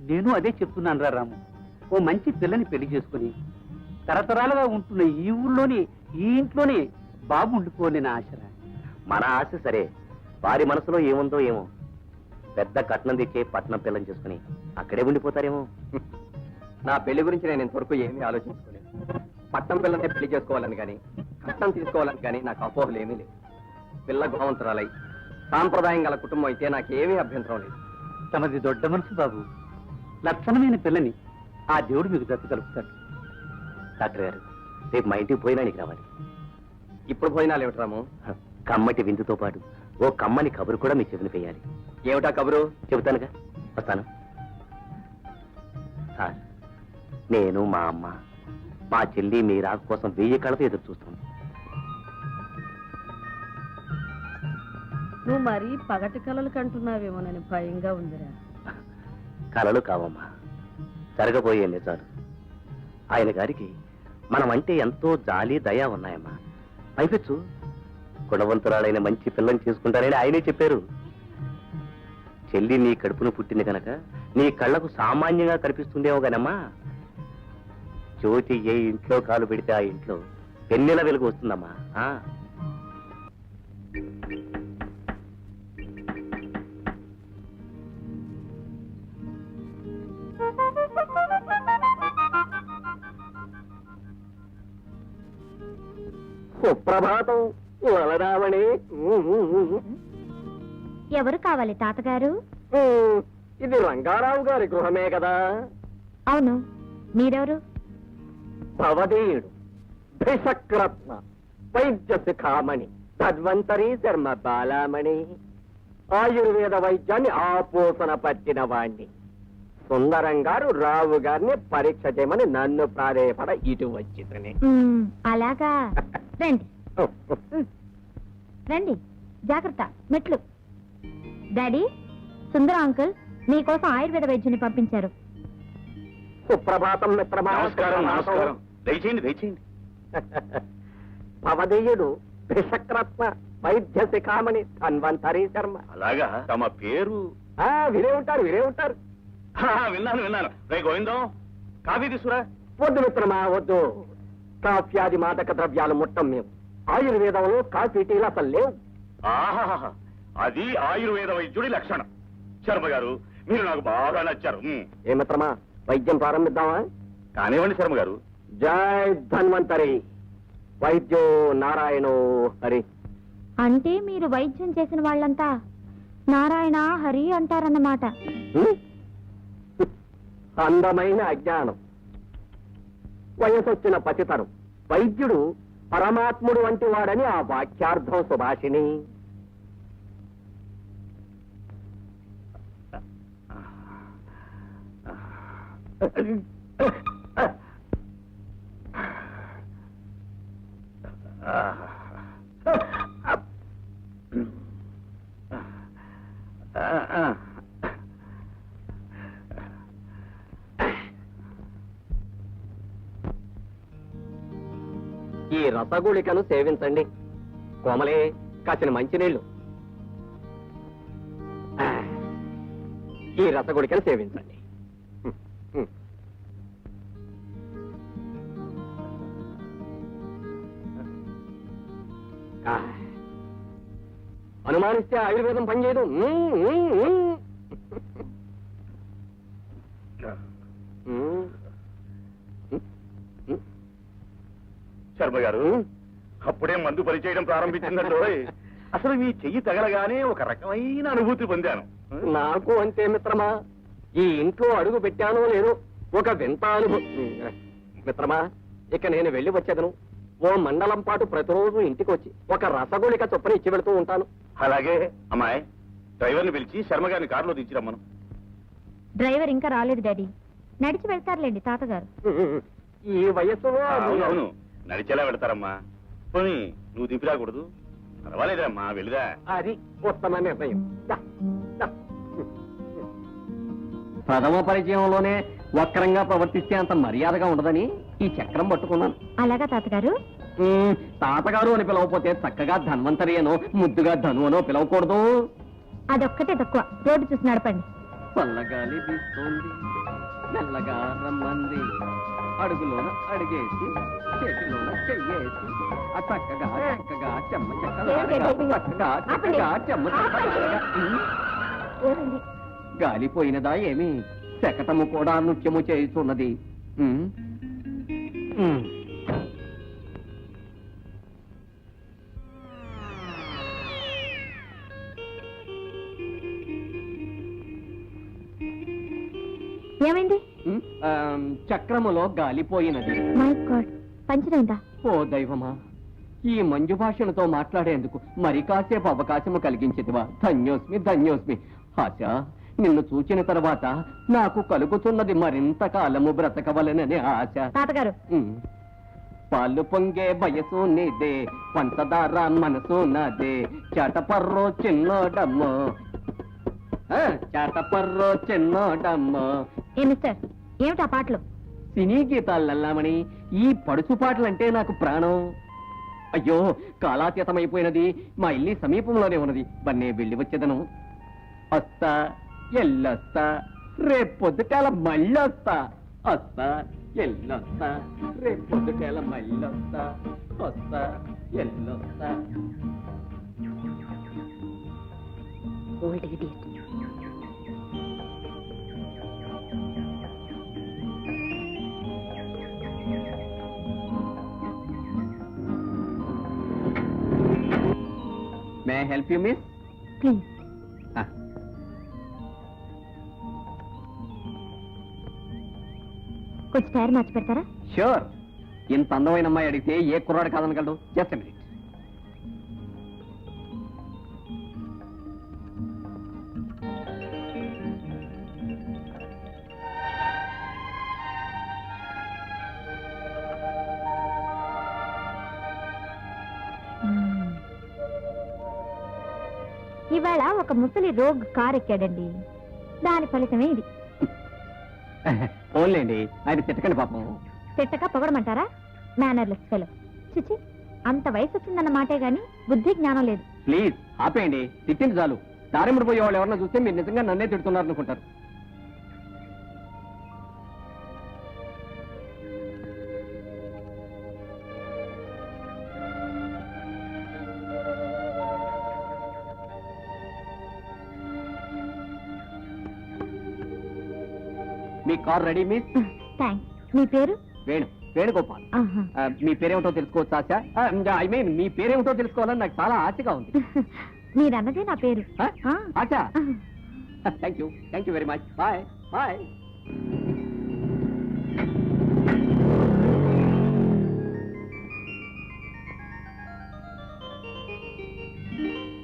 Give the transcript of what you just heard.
నేను అదే చెప్తున్నాను రా రాము. ఓ మంచి పిల్లని పెళ్ళి చేసుకుని తరతరాలుగా ఉంటున్న ఈ ఊళ్ళోని ఈ ఇంట్లోనే బాబు ఉండిపోలేని ఆశరా మన ఆశ సరే వారి మనసులో ఏముందో ఏమో. పెద్ద కట్నం తెచ్చే పట్నం పిల్లని చేసుకుని అక్కడే ఉండిపోతారేమో. నా పెళ్ళి గురించి నేను ఇంతవరకు ఏమీ ఆలోచించుకోలేదు. పట్టం పిల్లనే పెళ్ళి చేసుకోవాలని కానీ కష్టం తీసుకోవాలని కానీ నాకు అపోహలు ఏమీ లేవు. పిల్ల గుణవంతురాలై సాంప్రదాయం గల కుటుంబం అయితే నాకేమీ అభ్యంతరం లేదు. తమది దొడ్డ మనసు బాబు. లక్షణమైన పిల్లని ఆ దేవుడు మీకు దత్త కలుపుతాడు. డాక్టర్ గారు రేపు మా ఇంటికి పోయినానికి రావాలి. ఇప్పుడు భోజనాలు ఏమిటి రాము? కమ్మటి విందుతో పాటు ఓ కమ్మని కబురు కూడా మీ చెవిని వేయాలి. ఏమిటా కబురు? చెబుతానుగా? వస్తాను. సార్ నేను మా అమ్మ మా చెల్లి మీ రాక కోసం వెయ్యి కళతో ఎదురు చూస్తాను నువ్వు మరీ పగటి కలలు కంటున్నావేమోనని భయంగా ఉందిరా. కలలు కావమ్మా. జరగబోయే నిజాలు ఆయన గారికి మనం అంటే ఎంతో జాలి దయా ఉన్నాయమ్మా. పైపెచ్చు. గుణవంతురాలైన మంచి పిల్లని చేసుకుంటారని ఆయనే చెప్పారు. చెల్లి నీ కడుపును పుట్టింది కనుక నీ కళ్ళకు సామాన్యంగా కనిపిస్తుండేమో గానమ్మా. జ్యోతి ఏ ఇంట్లో కాలు పెడితే ఆ ఇంట్లో పెన్నెల వెలుగు వస్తుందమ్మా. సుప్రభాతం వలరావణి ఎవరు కావాలి తాతగారు? ఇది రంగారావు గారి గృహమే కదా. అవును మీరెవరు? భవదీయుడు భిషక్రత్న వైద్య శిఖామణి ధన్వంతరి శర్మ బాలామణి. ఆయుర్వేద వైద్యాన్ని ఆపోసన పట్టిన వాణ్ణి. సుందరం గారు రావు గారిని పరీక్ష చేయమని నన్ను ప్రాధేయపడ ఇటు వచ్చిందని. మ్మ్, అలాగా. రండి. రండి. జాగ్రత్త. మెట్లు. డాడీ సుందర అంకుల్ మీకోసం ఆయుర్వేద వైద్యుని పంపించారు. సుప్రభాతం మిత్రమా. నమస్కారం నమస్కారం. దయచేయండి దయచేయండి. భవదీయుడు భిషక్రత్న వైద్య శిఖామణి ధన్వంతరి శర్మ. అలాగా? తమ పేరు? ఆ వినే ఉంటారు వినే ఉంటారు. విన్నాను విన్నాను. రే గోవిందం కాఫీ తీసుకురా. వద్దు మిత్రమా వద్దు. కాఫ్యాది మాదక ద్రవ్యాలు ముట్టం మేము. ఆయుర్వేదంలో కాఫీ టీలు అసలు లేవు. ఆహాహా అది ఆయుర్వేద వైద్యుడి లక్షణం. శర్మ గారు మీరు నాకు బాగా నచ్చారు. ఏ మిత్రమా వైద్యం ప్రారంభిద్దామా? కానివ్వండి శర్మ గారు. జై ధన్వంతరి. వైద్యో నారాయణో హరి. అంటే మీరు వైద్యం చేసిన వాళ్ళంతా నారాయణ హరి అంటారన్నమాట? అందమైన అజ్ఞానం. వయసొచ్చిన పచితరం వైద్యుడు పరమాత్ముడు వంటి వాడని ఆ వాక్యార్థం సుభాషిణి. ఈ రసగుళికను సేవించండి. కోమలే కాసిన మంచినీళ్ళు. ఈ రసగుళికను సేవించండి. అనుమానిస్తే ఆయుర్వేదం పనిచేయదు. శర్మ గారు అప్పుడే మందు పరిచేయడం ప్రారంభించిందంటే అసలు మీ చెయ్యి తగలగానే ఒక రకమైన అనుభూతి పొందాను. నాకు అంతే మిత్రమా ఈ ఇంట్లో అడుగు పెట్టానో లేదో ఒక వింత అనుభవం మిత్రమా ఇక నేను వెళ్ళి వచ్చేదను. ఓ మండలం పాటు ప్రతిరోజు ఇంటికి వచ్చి ఒక రసగుళిక చొప్పున ఇచ్చి వెళ్తూ ఉంటాను. అలాగే అమ్మాయి డ్రైవర్ని పిలిచి శర్మ గారిని కారులో దించిరమ్మను. డ్రైవర్ ఇంకా రాలేదు డాడీ. నడిచి వెళ్తారులేండి తాతగారు. ఈ వయస్సులో అవును అవును. నడిచేలా పెడతారమ్మా పోనీ నువ్వు దింపిరాకూడదు పర్వాలేదమ్మా వెళ్ళిరా. అది ఉత్తమ నిర్ణయం. ప్రథమ పరిచయంలోనే వక్రంగా ప్రవర్తిస్తే అంత మర్యాదగా ఉండదని ఈ చక్రం పట్టుకున్నాను. అలాగా తాతగారు? ఉమ్, తాతగారు అని పిలవకపోతే చక్కగా ధన్వంతరి అనో ముద్దుగా ధను అనో పిలవకూడదు. అదొక్కటే తక్కువ. రోడ్డు చూసి నడపండి. చల్లగాలి వీస్తోంది. మెల్లగా రమ్మంది. అడుగులోన అడిగేసి చేతిలోన చెయ్యేసి ఆ చక్కగా చక్కగా చెమ్మ చక్కగా చక్కగా చెమ్మ గాలిపోయినదా ఏమి? శకటము కూడా నృత్యము చేయుచున్నది. ఏమైంది? చక్రములో గాలిపోయినది మై గాడ్ పంచరైందా ఓ దైవమా ఈ మంజు భాషణతో మాట్లాడేందుకు మరి కాసేపు అవకాశము కలిగించేదివా? ధన్యోస్మి ధన్యోస్మి. ఆశ నిన్ను చూచిన తర్వాత నాకు కలుగుతున్నది మరింత కాలము బ్రతకవలనని ఆశ. తాతగారు. పాలు పొంగే వయసు నీదే పంచదార మనసు నాదే. చాటపర్రో చిన్నోడమ్మో. చాటపర్రో చిన్నోడమ్మో. ఏ మిస్టర్? ఏమిటా పాటలు? సినీ గీతాలల్లామని ఈ పడుచు పాటలంటే నాకు ప్రాణం. అయ్యో కాలాతీతమైపోయినది మా ఇల్లి సమీపంలోనే ఉన్నది. బన్నే వెళ్ళి వచ్చేదను. వస్తా ఎల్లొస్తా రేపు పొద్దుటాల మళ్ళొస్తా. వస్తా ఎల్లొస్తా రేపు పొద్దుటాల మళ్ళొస్తా. వస్తా ఎల్లొస్తా. Old idiot may help you miss please కొంచెం టైర్ మార్చి పెడతారా? షూర్ ఇంత అందమైన అమ్మాయి అడిగితే ఏ కుర్రాడు కాదనగలడు? జస్ట్ మినిట్ ఇవాళ ఒక ముసలి రోగ్ కార్ ఎక్కాడండి దాని ఫలితమే ఇది. ఓన్లేండి ఆయన తిట్టకండి పాపం. తిట్టక పొగడమంటారా? మేనర్లెస్ ఫెలో చిచి అంత వయసు వచ్చిందన్న మాటే గాని బుద్ధి జ్ఞానం లేదు. ప్లీజ్ ఆపేయండి తిట్టింది చాలు. దారిముడు పోయే వాళ్ళు ఎవరన్నా చూస్తే మీరు నిజంగా నన్నే తిడుతున్నారు అనుకుంటారు మీ కార్ రెడీ మిస్ థ్యాంక్స్ మీ పేరు? వేణు వేణుగోపాల్. ఆహా. ఆ, మీ పేరేమిటో తెలుసుకోవచ్చు ఆశ ఐ మీన్ మీ పేరేమిటో తెలుసుకోవాలని నాకు చాలా ఆశగా ఉంది. మీరన్నదే నా పేరు. ఆ? ఆ. ఆశ? ఆహా. Thank you thank you very much bye bye